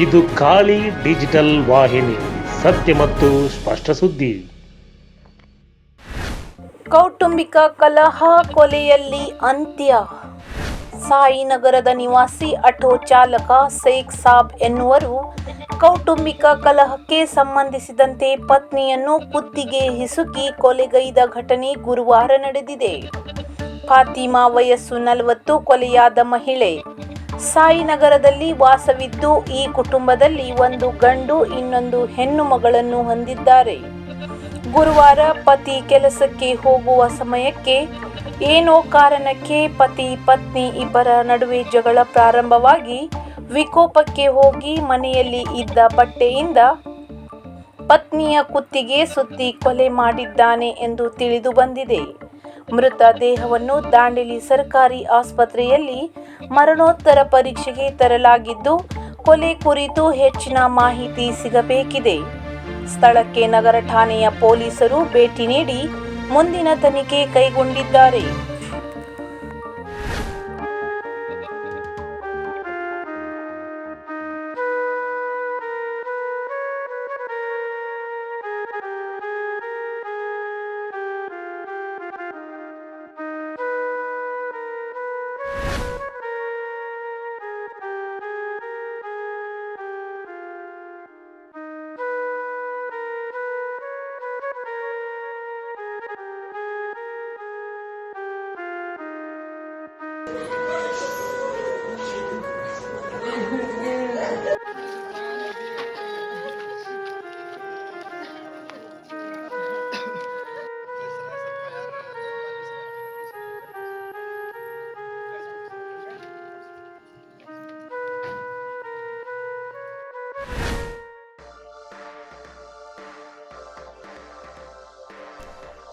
ಇದು ಖಾಲಿ ಡಿಜಿಟಲ್ ವಾಹಿನಿ, ಸತ್ಯ ಮತ್ತು ಸ್ಪಷ್ಟ ಸುದ್ದಿ. ಕೌಟುಂಬಿಕ ಕಲಹ ಕೊಲೆಯಲ್ಲಿ ಅಂತ್ಯ. ಸಾಯಿನಗರದ ನಿವಾಸಿ ಆಟೋ ಚಾಲಕ ಶೇಖ್ ಸಾಬ್ ಎನ್ನುವರು ಕೌಟುಂಬಿಕ ಕಲಹಕ್ಕೆ ಸಂಬಂಧಿಸಿದಂತೆ ಪತ್ನಿಯನ್ನು ಕುತ್ತಿಗೆ ಹಿಸುಕಿ ಕೊಲೆಗೈದ ಘಟನೆ ಗುರುವಾರ ನಡೆದಿದೆ. ಫಾತಿಮಾ ವಯಸ್ಸು ನಲವತ್ತು, ಕೊಲೆಯಾದ ಮಹಿಳೆ ಸಾಯಿನಗರದಲ್ಲಿ ವಾಸವಿದ್ದು ಈ ಕುಟುಂಬದಲ್ಲಿ ಒಂದು ಗಂಡು, ಇನ್ನೊಂದು ಹೆಣ್ಣು ಮಗಳನ್ನು ಹೊಂದಿದ್ದಾರೆ. ಗುರುವಾರ ಪತಿ ಕೆಲಸಕ್ಕೆ ಹೋಗುವ ಸಮಯಕ್ಕೆ ಏನೋ ಕಾರಣಕ್ಕೆ ಪತಿ, ಪತ್ನಿ ಇಬ್ಬರ ನಡುವೆ ಜಗಳ ಪ್ರಾರಂಭವಾಗಿ ವಿಕೋಪಕ್ಕೆ ಹೋಗಿ ಮನೆಯಲ್ಲಿ ಇದ್ದ ಬಟ್ಟೆಯಿಂದ ಪತ್ನಿಯ ಕುತ್ತಿಗೆ ಸುತ್ತಿ ಕೊಲೆ ಮಾಡಿದ್ದಾನೆ ಎಂದು ತಿಳಿದು ಬಂದಿದೆ. ಮೃತ ದೇಹವನ್ನು ದಾಂಡೇಲಿ ಸರ್ಕಾರಿ ಆಸ್ಪತ್ರೆಯಲ್ಲಿ ಮರಣೋತ್ತರ ಪರೀಕ್ಷೆಗೆ ತರಲಾಗಿದ್ದು, ಕೊಲೆ ಕುರಿತು ಹೆಚ್ಚಿನ ಮಾಹಿತಿ ಸಿಗಬೇಕಿದೆ. ಸ್ಥಳಕ್ಕೆ ನಗರ ಠಾಣೆಯ ಪೊಲೀಸರು ಭೇಟಿ ನೀಡಿ ಮುಂದಿನ ತನಿಖೆ ಕೈಗೊಂಡಿದ್ದಾರೆ.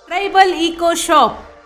Tribal eco shop